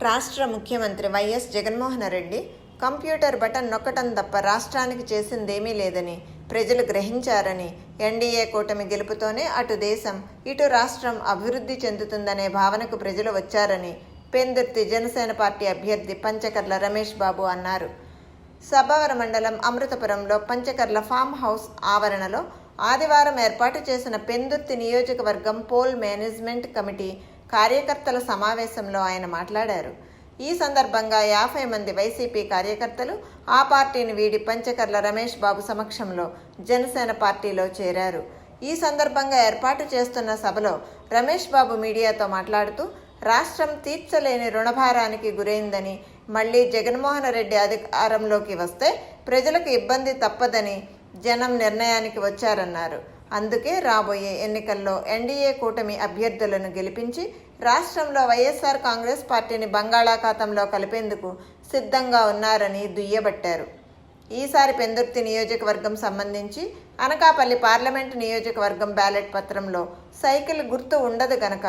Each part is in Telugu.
రాష్ట్ర ముఖ్యమంత్రి YS Jaganmohan Reddy computer button నొక్కటం తప్ప రాష్ట్రానికి చేసిందేమీ లేదని ప్రజలు గ్రహించారని ఎన్డీఏ కూటమి గెలుపుతోనే అటు దేశం ఇటు రాష్ట్రం అభివృద్ధి చెందుతుందనే భావనకు ప్రజలు వచ్చారని పెందుర్తి జనసేన పార్టీ అభ్యర్థి పంచకర్ల రమేష్ బాబు అన్నారు. సభవరం మండలం అమృతపురంలో పంచకర్ల ఫామ్ హౌస్ ఆవరణలో ఆదివారం ఏర్పాటు చేసిన పెందుర్తి నియోజకవర్గం పోల్ మేనేజ్మెంట్ కమిటీ కార్యకర్తల సమావేశంలో ఆయన మాట్లాడారు. ఈ సందర్భంగా యాభై మంది వైసీపీ కార్యకర్తలు ఆ పార్టీని వీడి పంచకర్ల రమేష్ బాబు సమక్షంలో జనసేన పార్టీలో చేరారు. ఈ సందర్భంగా ఏర్పాటు చేస్తున్న సభలో రమేష్ బాబు మీడియాతో మాట్లాడుతూ రాష్ట్రం తీర్చలేని రుణభారానికి గురైందని మళ్ళీ జగన్మోహన్ రెడ్డి అధికారంలోకి వస్తే ప్రజలకు ఇబ్బంది తప్పదని జనం నిర్ణయానికి వచ్చారన్నారు. అందుకే రాబోయే ఎన్నికల్లో ఎన్డీఏ కూటమి అభ్యర్థులను గెలిపించి రాష్ట్రంలో వైఎస్ఆర్ కాంగ్రెస్ పార్టీని బంగాళాఖాతంలో కలిపేందుకు సిద్ధంగా ఉన్నారని దుయ్యబట్టారు. ఈసారి పెందుర్తి నియోజకవర్గం సంబంధించి అనకాపల్లి పార్లమెంటు నియోజకవర్గం బ్యాలెట్ పత్రంలో సైకిల్ గుర్తు ఉండదు గనక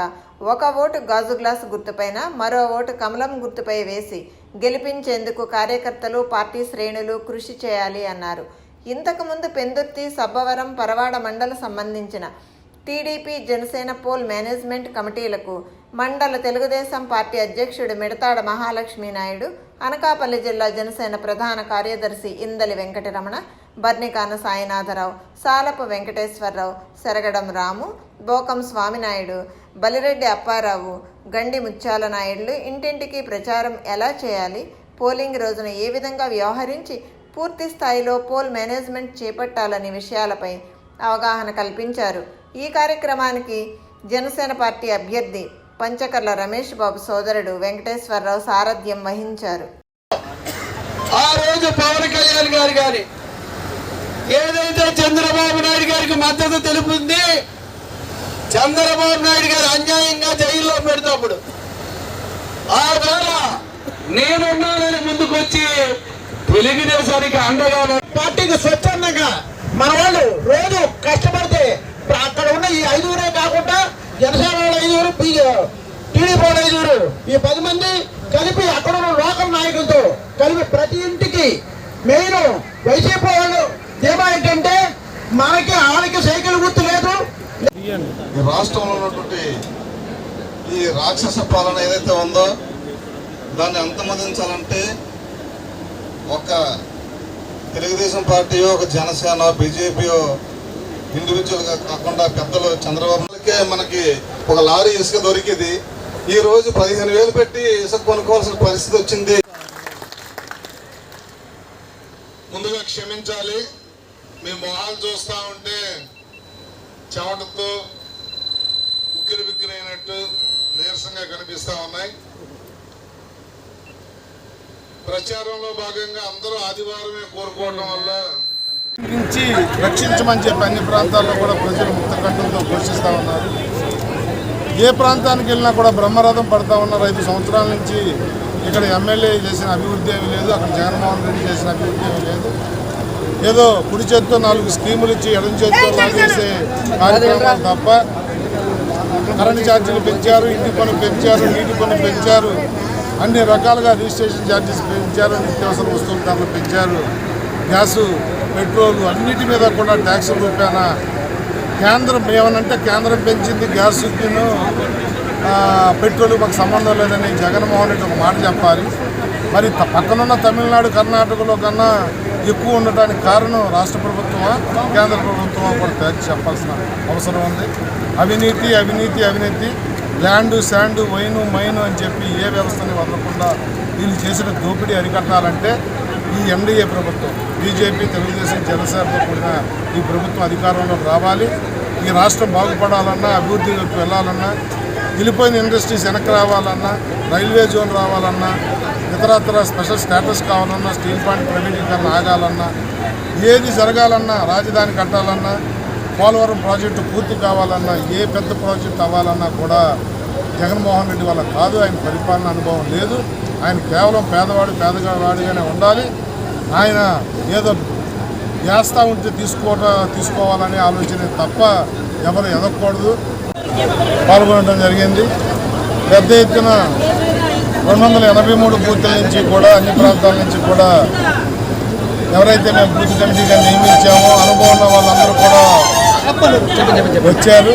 ఒక ఓటు గాజు గ్లాసు గుర్తుపైన మరో ఓటు కమలం గుర్తుపై వేసి గెలిపించేందుకు కార్యకర్తలు పార్టీ శ్రేణులు కృషి చేయాలి అన్నారు. ఇంతకుముందు పెందుర్తి సబ్బవరం పరవాడ మండల సంబంధించిన టీడీపీ జనసేన పోల్ మేనేజ్మెంట్ కమిటీలకు మండల తెలుగుదేశం పార్టీ అధ్యక్షుడు మిడతాడ మహాలక్ష్మీ నాయుడు అనకాపల్లి జిల్లా జనసేన ప్రధాన కార్యదర్శి ఇందలి వెంకటరమణ బర్నికాన సాయినాథరావు సాలపు వెంకటేశ్వరరావు సెరగడం రాము బోకం స్వామినాయుడు బలిరెడ్డి అప్పారావు గండి ముత్యాల నాయుడులు ఇంటింటికి ప్రచారం ఎలా చేయాలి? పోలింగ్ రోజున ఏ విధంగా వ్యవహరించి పూర్తి స్థాయిలో పోల్ మేనేజ్మెంట్ చేపట్టాలనే విషయాలపై అవగాహన కల్పించారు. ఈ కార్యక్రమానికి జనసేన పార్టీ అభ్యర్థి పంచకర్ల రమేష్ బాబు సోదరుడు వెంకటేశ్వరరావు సారథ్యం వహించారు. ఆ రోజు పవన్ కళ్యాణ్ గారు గారి ఏదైతే చంద్రబాబు నాయుడు గారికి మద్దతు తెలుపుంది చంద్రబాబు నాయుడు గారు అన్యాయంగా జైల్లో పెడతాప్పుడు. ఆ వేళ నేనున్నానని ముందుకొచ్చి తెలుగుదేశానికి అండగా పార్టీకి స్వచ్ఛందంగా మన వాళ్ళు రోజు కష్టపడితే అక్కడ ఉన్న ఈ ఐదుగురే కాకుండా జనసేన వాళ్ళు ఐదుగురు టీడీపీ వాళ్ళు ఐదుగురు ఈ పది మంది కలిపి అక్కడ ఉన్న లోకల్ నాయకులతో కలిపి ప్రతి ఇంటికి మెయిన్ వైసీపీ వాళ్ళు ధీమా ఏంటంటే మనకి ఆమెకి సైకిల్ గుర్తు లేదు. ఈ రాష్ట్రంలో ఉన్నటువంటి ఈ రాక్షస పాలన ఏదైతే ఉందో దాన్ని అంతమొదించాలంటే ఒక తెలుగుదేశం పార్టీ ఒక జనసేన బీజేపీ ఇండివిజువల్గా కాకుండా పెద్దలు చంద్రబాబులకే మనకి ఒక లారీ ఇసుక దొరికింది. ఈ రోజు పదిహేను వేలు పెట్టి ఇసుక కొనుక్కోవాల్సిన పరిస్థితి వచ్చింది. ముందుగా క్షమించాలి. మీ మొహాలు చూస్తూ ఉంటే చెమటతో ఉక్కిరి బిక్కిరైనట్టు అయినట్టు నీరసంగా కనిపిస్తూ ఉన్నాయి. ప్రచారంలో భాగంగా అందరూ ఆదివారమే కోరుకోవడం వల్ల నుంచి రక్షించమని చెప్పి అన్ని ప్రాంతాల్లో కూడా ప్రజలు ముక్తకంఠంతో ఘోషిస్తూ ఉన్నారు. ఏ ప్రాంతానికి వెళ్ళినా కూడా బ్రహ్మరథం పడతా ఉన్నారు. ఐదు సంవత్సరాల నుంచి ఇక్కడ ఎమ్మెల్యే చేసిన అభివృద్ధి ఏమీ లేదు. అక్కడ జగన్మోహన్ రెడ్డి చేసిన అభివృద్ధి ఏమీ లేదు. ఏదో కుడి చేత్తో నాలుగు స్కీములు ఇచ్చి ఎడం చేత్తో లాగేసే కార్యక్రమాలు తప్ప కరెంట్ ఛార్జీలు పెంచారు ఇంటి పన్ను పెంచారు నీటి పన్ను పెంచారు. అన్ని రకాలుగా రిజిస్ట్రేషన్ ఛార్జెస్ పెంచారు నిత్యావసర వస్తువుల ధరలు పెంచారు. గ్యాసు పెట్రోల్ అన్నిటి మీద కూడా ట్యాక్స్ రూపాయన కేంద్రం ఏమనంటే కేంద్రం పెంచింది గ్యాస్ పెట్రోల్ మాకు సంబంధం లేదని జగన్మోహన్ రెడ్డి ఒక మాట చెప్పాలి. మరి పక్కనున్న తమిళనాడు కర్ణాటకలో కన్నా ఎక్కువ ఉండటానికి కారణం రాష్ట్ర ప్రభుత్వమా కేంద్ర ప్రభుత్వమా కూడా తేల్చి చెప్పాల్సిన అవసరం ఉంది. అవినీతి అవినీతి అవినీతి ల్యాండ్ శాండ్ వైను మైను అని చెప్పి ఏ వ్యవస్థని వదలకుండా వీళ్ళు చేసిన దోపిడీ అరికట్టాలంటే ఈ ఎన్డీఏ ప్రభుత్వం బీజేపీ తెలుగుదేశం జనసేనతో కూడిన ఈ ప్రభుత్వం అధికారంలోకి రావాలి. ఈ రాష్ట్రం బాగుపడాలన్నా అభివృద్ధిలోకి వెళ్ళాలన్నా వెళ్ళిపోయిన ఇండస్ట్రీస్ వెనక్కి రావాలన్నా రైల్వే జోన్ రావాలన్నా ఇతరత్ర స్పెషల్ స్టేటస్ కావాలన్నా స్టీల్ ప్లాంట్ ప్రైవేటీకరణ ఆగాలన్నా ఏది జరగాలన్నా రాజధాని కట్టాలన్నా పోలవరం ప్రాజెక్టు పూర్తి కావాలన్నా ఏ పెద్ద ప్రాజెక్ట్ అవ్వాలన్నా కూడా జగన్మోహన్ రెడ్డి వల్ల కాదు. ఆయన పరిపాలన అనుభవం లేదు. ఆయన కేవలం పేదవాడు పేదవాడిగానే ఉండాలి. ఆయన ఏదో వేస్తూ ఉంటే తీసుకోవట తీసుకోవాలనే ఆలోచన తప్ప ఎవరు ఎదగకూడదు. పాల్గొనడం జరిగింది. పెద్ద ఎత్తున రెండు వందల ఎనభై మూడు బూతుల నుంచి కూడా అన్ని ప్రాంతాల నుంచి కూడా ఎవరైతే మేము బూత్ కమిటీగా నియమించామో అనుభవం ఉన్న వాళ్ళందరూ కూడా వచ్చారు.